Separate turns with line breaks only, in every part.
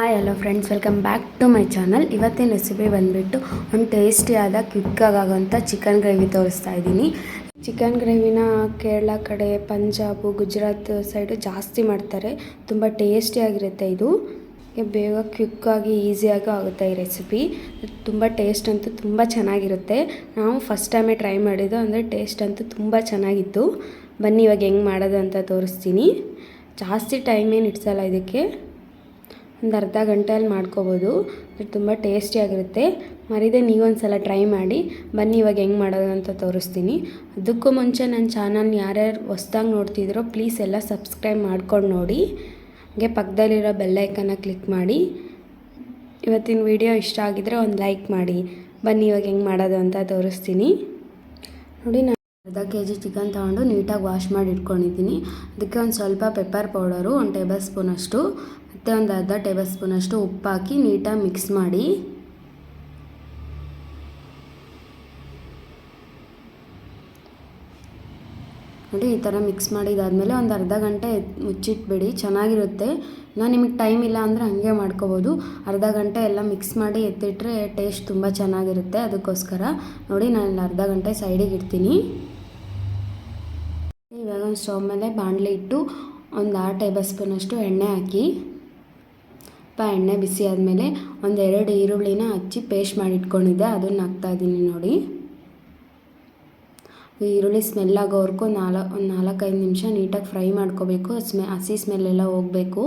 Hi hello friends welcome back to my channel ಇವತ್ತಿನ recipe ಬಂದುಬಿಟ್ಟು ಒಂದು ಟೇಸ್ಟಿಯಾದ ಕ್ವಿಕ್ಕಾಗೋಂಥ ಚಿಕನ್ ಗ್ರೇವಿ ತೋರಿಸ್ತಾ ಇದ್ದೀನಿ. ಚಿಕನ್ ಗ್ರೇವಿನ ಕೇರಳ ಕಡೆ, ಪಂಜಾಬು, ಗುಜರಾತ್ ಸೈಡು ಜಾಸ್ತಿ ಮಾಡ್ತಾರೆ. ತುಂಬ ಟೇಸ್ಟಿಯಾಗಿರುತ್ತೆ ಇದು. ಬೇಗ ಕ್ವಿಕ್ಕಾಗಿ ಈಸಿಯಾಗೂ ಆಗುತ್ತೆ ಈ ರೆಸಿಪಿ ತುಂಬ ಟೇಸ್ಟ್ ಅಂತೂ ತುಂಬ ಚೆನ್ನಾಗಿರುತ್ತೆ. ನಾವು ಫಸ್ಟ್ ಟೈಮೇ ಟ್ರೈ ಮಾಡಿದ್ದು, ಅಂದರೆ ಟೇಸ್ಟ್ ಅಂತೂ ತುಂಬ ಚೆನ್ನಾಗಿತ್ತು. ಬನ್ನಿ ಇವಾಗ ಹೆಂಗೆ ಮಾಡೋದು ಅಂತ ತೋರಿಸ್ತೀನಿ. ಜಾಸ್ತಿ ಟೈಮ್ ಏನು ಇಡ್ಸಲ್ಲ ಇದಕ್ಕೆ. ಒಂದು ಅರ್ಧ ಗಂಟೆಯಲ್ಲಿ ಮಾಡ್ಕೋಬೋದು. ತುಂಬ ಟೇಸ್ಟಿಯಾಗಿರುತ್ತೆ ಮರಿದೆ ನೀವೊಂದು ಸಲ ಟ್ರೈ ಮಾಡಿ. ಬನ್ನಿ, ಇವಾಗ ಹೆಂಗೆ ಮಾಡೋದು ಅಂತ ತೋರಿಸ್ತೀನಿ. ಅದಕ್ಕೂ ಮುಂಚೆ ನನ್ನ ಚಾನಲ್ನ ಯಾರ್ಯಾರು ಹೊಸ್ದಾಗಿ ನೋಡ್ತಿದ್ರೋ ಪ್ಲೀಸ್ ಎಲ್ಲ ಸಬ್ಸ್ಕ್ರೈಬ್ ಮಾಡ್ಕೊಂಡು ನೋಡಿ. ಹಾಗೆ ಪಕ್ಕದಲ್ಲಿರೋ ಬೆಲ್ಲೈಕನ್ನ ಕ್ಲಿಕ್ ಮಾಡಿ. ಇವತ್ತಿನ ವಿಡಿಯೋ ಇಷ್ಟ ಆಗಿದ್ರೆ ಒಂದು ಲೈಕ್ ಮಾಡಿ. ಬನ್ನಿ, ಇವಾಗ ಹೆಂಗೆ ಮಾಡೋದು ಅಂತ ತೋರಿಸ್ತೀನಿ. ನೋಡಿ ಅರ್ಧ ಕೆ ಜಿ ಚಿಕನ್ ತೊಗೊಂಡು ನೀಟಾಗಿ ವಾಶ್ ಮಾಡಿ ಇಟ್ಕೊಂಡಿದ್ದೀನಿ. ಅದಕ್ಕೆ ಒಂದು ಸ್ವಲ್ಪ ಪೆಪ್ಪರ್ ಪೌಡರು, ಒಂದು ಟೇಬಲ್ ಸ್ಪೂನಷ್ಟು ಮತ್ತು ಒಂದು ಅರ್ಧ ಟೇಬಲ್ ಸ್ಪೂನಷ್ಟು ಉಪ್ಪು ಹಾಕಿ ನೀಟಾಗಿ ಮಿಕ್ಸ್ ಮಾಡಿ. ನೋಡಿ, ಈ ಥರ ಮಿಕ್ಸ್ ಮಾಡಿದಾದಮೇಲೆ ಒಂದು ಅರ್ಧ ಗಂಟೆ ಮುಚ್ಚಿಟ್ಬಿಡಿ, ಚೆನ್ನಾಗಿರುತ್ತೆ. ನಾನು ನಿಮಗೆ ಟೈಮ್ ಇಲ್ಲ ಅಂದರೆ ಹಾಗೆ ಮಾಡ್ಕೋಬೋದು. ಅರ್ಧ ಗಂಟೆ ಎಲ್ಲ ಮಿಕ್ಸ್ ಮಾಡಿ ಎತ್ತಿಟ್ರೆ ಟೇಸ್ಟ್ ತುಂಬ ಚೆನ್ನಾಗಿರುತ್ತೆ. ಅದಕ್ಕೋಸ್ಕರ ನೋಡಿ, ನಾನು ಅರ್ಧ ಗಂಟೆ ಸೈಡಿಗೆ ಇಡ್ತೀನಿ. ಸ್ಟವ್ ಮೇಲೆ ಬಾಣಲೆ ಇಟ್ಟು ಒಂದು ಆರು ಟೇಬಲ್ ಸ್ಪೂನಷ್ಟು ಎಣ್ಣೆ ಹಾಕಿ, ಪ ಎಣ್ಣೆ ಬಿಸಿ ಆದಮೇಲೆ ಒಂದು ಎರಡು ಈರುಳ್ಳಿನ ಹಚ್ಚಿ ಪೇಸ್ಟ್ ಮಾಡಿ ಇಟ್ಕೊಂಡಿದ್ದೆ, ಅದನ್ನು ಹಾಕ್ತಾಯಿದ್ದೀನಿ ನೋಡಿ. ಈರುಳ್ಳಿ ಸ್ಮೆಲ್ ಆಗೋವರೆಗೂ ನಾಲ್ಕು ಒಂದು ನಾಲ್ಕೈದು ನಿಮಿಷ ನೀಟಾಗಿ ಫ್ರೈ ಮಾಡ್ಕೋಬೇಕು, ಸ್ಮೆ, ಹಸಿ ಸ್ಮೆಲ್ಲೆಲ್ಲ ಹೋಗಬೇಕು.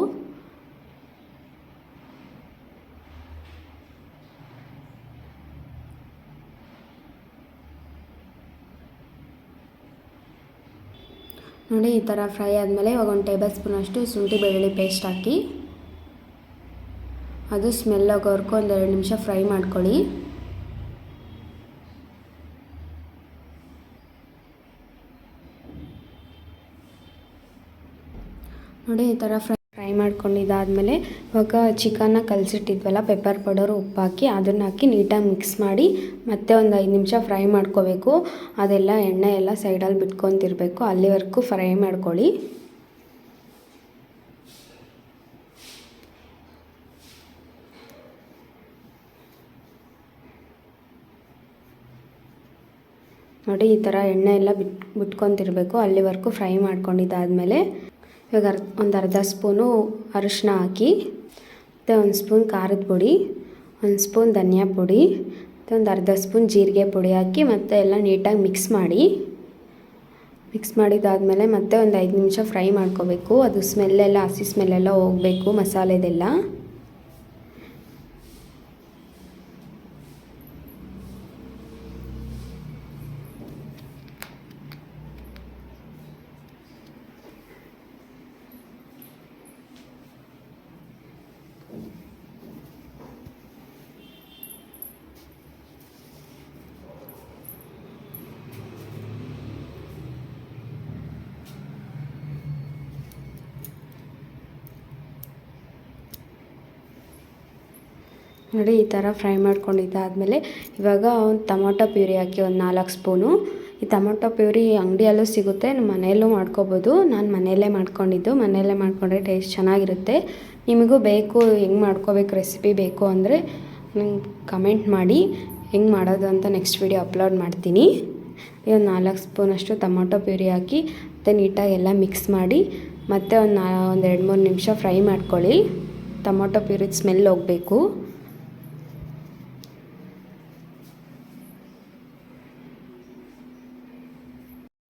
ನೋಡಿ, ಈ ಥರ ಫ್ರೈ ಆದಮೇಲೆ ಇವಾಗ ಒಂದು ಟೇಬಲ್ ಸ್ಪೂನಷ್ಟು ಶುಂಠಿ ಬೆಳ್ಳುಳ್ಳಿ ಪೇಸ್ಟ್ ಹಾಕಿ, ಅದು ಸ್ಮೆಲ್ ಆಗೋವರೆಗೂ ಒಂದು ಎರಡು ನಿಮಿಷ ಫ್ರೈ ಮಾಡ್ಕೊಳ್ಳಿ. ನೋಡಿ, ಈ ಥರ ಫ್ರೈ ಫ್ರೈ ಮಾಡ್ಕೊಂಡಿದ್ದಾದಮೇಲೆ ಇವಾಗ ಚಿಕನ್ನ ಕಲಸಿಟ್ಟಿದ್ವಲ್ಲ ಪೆಪ್ಪರ್ ಪೌಡರ್ ಉಪ್ಪು ಹಾಕಿ ಅದನ್ನು ಹಾಕಿ ನೀಟಾಗಿ ಮಿಕ್ಸ್ ಮಾಡಿ ಮತ್ತೆ ಒಂದು ಐದು ನಿಮಿಷ ಫ್ರೈ ಮಾಡ್ಕೋಬೇಕು. ಅದೆಲ್ಲ ಎಣ್ಣೆ ಎಲ್ಲ ಸೈಡಲ್ಲಿ ಬಿಟ್ಕೊತಿರ್ಬೇಕು. ಅಲ್ಲಿವರೆಗೂ ಫ್ರೈ ಮಾಡ್ಕೊಳ್ಳಿ. ನೋಡಿ ಈ ಥರ ಎಣ್ಣೆ ಎಲ್ಲ ಬಿಟ್, ಬಿಟ್ಕೊತಿರ್ಬೇಕು. ಅಲ್ಲಿವರೆಗೂ ಫ್ರೈ ಮಾಡ್ಕೊಂಡಿದ್ದಾದಮೇಲೆ ಇವಾಗ ಅರ್, ಒಂದು ಅರ್ಧ ಸ್ಪೂನು ಅರಿಶಿನ ಹಾಕಿ, ಮತ್ತು ಒಂದು ಸ್ಪೂನ್ ಖಾರದ ಪುಡಿ, ಒಂದು ಸ್ಪೂನ್ ಧನಿಯಾ ಪುಡಿ, ಮತ್ತು ಒಂದು ಅರ್ಧ ಸ್ಪೂನ್ ಜೀರಿಗೆ ಪುಡಿ ಹಾಕಿ, ಮತ್ತೆ ಎಲ್ಲ ನೀಟಾಗಿ ಮಿಕ್ಸ್ ಮಾಡಿ, ಮಿಕ್ಸ್ ಮಾಡಿದ್ದಾದಮೇಲೆ ಮತ್ತೆ ಒಂದು ಐದು ನಿಮಿಷ ಫ್ರೈ ಮಾಡ್ಕೋಬೇಕು. ಅದು ಸ್ಮೆಲ್ಲೆಲ್ಲ ಹಸಿ ಸ್ಮೆಲ್ಲೆಲ್ಲ ಹೋಗಬೇಕು ಮಸಾಲೆದೆಲ್ಲ. ನೋಡಿ, ಈ ಥರ ಫ್ರೈ ಮಾಡ್ಕೊಂಡಿದ್ದಾದಮೇಲೆ ಇವಾಗ ಒಂದು ಟೊಮೊಟೊ ಪ್ಯೂರಿ ಹಾಕಿ ಒಂದು ನಾಲ್ಕು ಸ್ಪೂನು. ಈ ಟೊಮೊಟೊ ಪ್ಯೂರಿ ಅಂಗಡಿಯಲ್ಲೂ ಸಿಗುತ್ತೆ, ನಮ್ಮ ಮನೆಯಲ್ಲೂ ಮಾಡ್ಕೋಬೋದು. ನಾನು ಮನೆಯಲ್ಲೇ ಮಾಡ್ಕೊಂಡಿದ್ದು, ಮನೆಯಲ್ಲೇ ಮಾಡಿಕೊಂಡ್ರೆ ಟೇಸ್ಟ್ ಚೆನ್ನಾಗಿರುತ್ತೆ. ನಿಮಗೂ ಬೇಕು, ಹೆಂಗೆ ಮಾಡ್ಕೋಬೇಕು, ರೆಸಿಪಿ ಬೇಕು ಅಂದರೆ ನಂಗೆ ಕಮೆಂಟ್ ಮಾಡಿ, ಹೆಂಗೆ ಮಾಡೋದು ಅಂತ ನೆಕ್ಸ್ಟ್ ವೀಡಿಯೋ ಅಪ್ಲೋಡ್ ಮಾಡ್ತೀನಿ. ಒಂದು ನಾಲ್ಕು ಸ್ಪೂನಷ್ಟು ಟೊಮೊಟೊ ಪ್ಯೂರಿ ಹಾಕಿ, ಮತ್ತು ನೀಟಾಗಿ ಎಲ್ಲ ಮಿಕ್ಸ್ ಮಾಡಿ, ಮತ್ತು ಒಂದು ನಾ ಒಂದು ಎರಡು ಮೂರು ನಿಮಿಷ ಫ್ರೈ ಮಾಡ್ಕೊಳ್ಳಿ. ಟೊಮೊಟೊ ಪ್ಯೂರಿ ಸ್ಮೆಲ್ ಹೋಗಬೇಕು.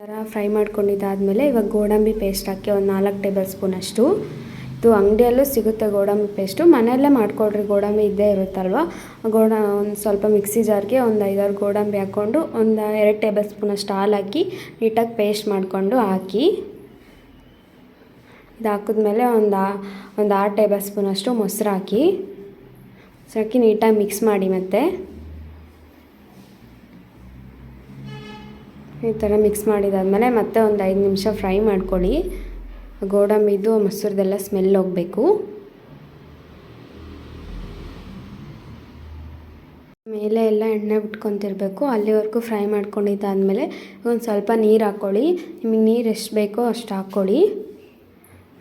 ಥರ ಫ್ರೈ ಮಾಡ್ಕೊಂಡಿದ್ದಾದಮೇಲೆ ಇವಾಗ ಗೋಡಂಬಿ ಪೇಸ್ಟ್ ಹಾಕಿ ಒಂದು ನಾಲ್ಕು ಟೇಬಲ್ ಸ್ಪೂನ್ ಅಷ್ಟು. ಇದು ಅಂಗಡಿಯಲ್ಲೂ ಸಿಗುತ್ತೆ ಗೋಡಂಬಿ ಪೇಸ್ಟು ಮನೆಯಲ್ಲೇ ಮಾಡಿಕೊಡ್ರಿ, ಗೋಡಂಬಿ ಇದ್ದೇ ಇರುತ್ತಲ್ವ? ಗೋಡ, ಒಂದು ಸ್ವಲ್ಪ ಮಿಕ್ಸಿ ಜಾರ್ಗೆ ಒಂದು ಐದಾರು ಗೋಡಂಬಿ ಹಾಕ್ಕೊಂಡು ಒಂದು ಎರಡು ಟೇಬಲ್ ಸ್ಪೂನಷ್ಟು ಹಾಲು ಹಾಕಿ ನೀಟಾಗಿ ಪೇಸ್ಟ್ ಮಾಡಿಕೊಂಡು ಹಾಕಿ. ಇದು ಹಾಕಿದ್ಮೇಲೆ ಒಂದು ಒಂದು ಆರು ಟೇಬಲ್ ಸ್ಪೂನಷ್ಟು ಮೊಸರು ಹಾಕಿ. ಮೊಸರು ಹಾಕಿ ನೀಟಾಗಿ ಮಿಕ್ಸ್ ಮಾಡಿ ಮತ್ತೆ. ಈ ಥರ ಮಿಕ್ಸ್ ಮಾಡಿದಾದಮೇಲೆ ಮತ್ತೆ ಒಂದು ಐದು ನಿಮಿಷ ಫ್ರೈ ಮಾಡ್ಕೊಳ್ಳಿ. ಗೋಡಂಬಿದು, ಮೊಸರದೆಲ್ಲ ಸ್ಮೆಲ್ ಹೋಗಬೇಕು. ಮೇಲೆ ಎಲ್ಲ ಎಣ್ಣೆ ಬಿಟ್ಕೊತಿರ್ಬೇಕು ಅಲ್ಲಿವರೆಗೂ ಫ್ರೈ ಮಾಡ್ಕೊಂಡಿದ್ದಾದಮೇಲೆ ಒಂದು ಸ್ವಲ್ಪ ನೀರು ಹಾಕ್ಕೊಳ್ಳಿ. ನಿಮಗೆ ನೀರು ಎಷ್ಟು ಬೇಕೋ ಅಷ್ಟು ಹಾಕ್ಕೊಳ್ಳಿ.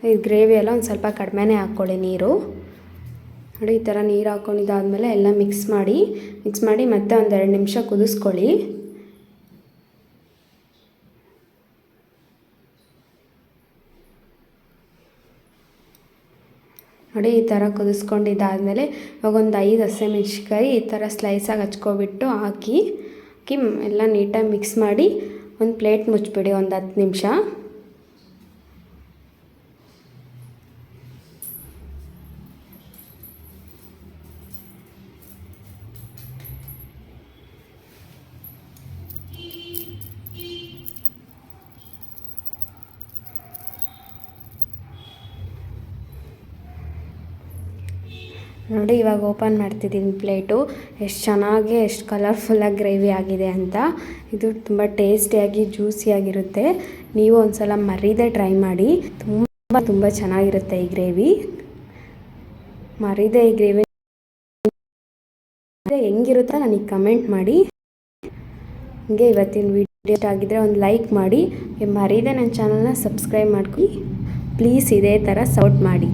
ಇದು ಗ್ರೇವಿ ಎಲ್ಲ ಒಂದು ಸ್ವಲ್ಪ ಕಡಿಮೆನೇ ಹಾಕ್ಕೊಳ್ಳಿ ನೀರು. ನೋಡಿ ಈ ಥರ ನೀರು ಹಾಕ್ಕೊಂಡಿದ್ದಾದಮೇಲೆ ಎಲ್ಲ ಮಿಕ್ಸ್ ಮಾಡಿ. ಮಿಕ್ಸ್ ಮಾಡಿ ಮತ್ತೆ ಒಂದು ಎರಡು ನಿಮಿಷ ಕುದಿಸ್ಕೊಳ್ಳಿ. ನೋಡಿ, ಈ ಥರ ಕುದಿಸ್ಕೊಂಡಿದ್ದಾದಮೇಲೆ ಇವಾಗ ಒಂದು ಐದು ಹಸಿಮೆಣ್ಸಿಕಾಯಿ ಈ ಥರ ಸ್ಲೈಸಾಗಿ ಹಚ್ಕೊಬಿಟ್ಟು ಹಾಕಿ ಹಾಕಿ ಎಲ್ಲ ನೀಟಾಗಿ ಮಿಕ್ಸ್ ಮಾಡಿ ಒಂದು ಪ್ಲೇಟ್ ಮುಚ್ಚಿಬಿಡಿ ಒಂದು ಹತ್ತು ನಿಮಿಷ. ನೋಡಿ, ಇವಾಗ ಓಪನ್ ಮಾಡ್ತಿದ್ದೀನಿ ಪ್ಲೇಟು. ಎಷ್ಟು ಚೆನ್ನಾಗಿ, ಎಷ್ಟು ಕಲರ್ಫುಲ್ಲಾಗಿ ಗ್ರೇವಿ ಆಗಿದೆ ಅಂತ. ಇದು ತುಂಬ ಟೇಸ್ಟಿಯಾಗಿ ಜ್ಯೂಸಿಯಾಗಿರುತ್ತೆ ನೀವು ಒಂದು ಸಲ ಮರೀದೆ ಟ್ರೈ ಮಾಡಿ. ತುಂಬ ತುಂಬ ಚೆನ್ನಾಗಿರುತ್ತೆ ಈ ಗ್ರೇವಿ ಮರೀದೆ ಈ ಗ್ರೇವಿ ಹೆಂಗಿರುತ್ತೋ ನನಗೆ ಕಮೆಂಟ್ ಮಾಡಿ. ಹಂಗೆ ಇವತ್ತಿನ ವಿಡಿಯೋ ಆಗಿದ್ರೆ ಒಂದು ಲೈಕ್ ಮಾಡಿ. ಮರೀದೆ ನನ್ನ ಚಾನಲ್ನ ಸಬ್ಸ್ಕ್ರೈಬ್ ಮಾಡ್ಕೊಳ್ಳಿ ಪ್ಲೀಸ್ ಇದೇ ಥರ ಸಪೋರ್ಟ್ ಮಾಡಿ.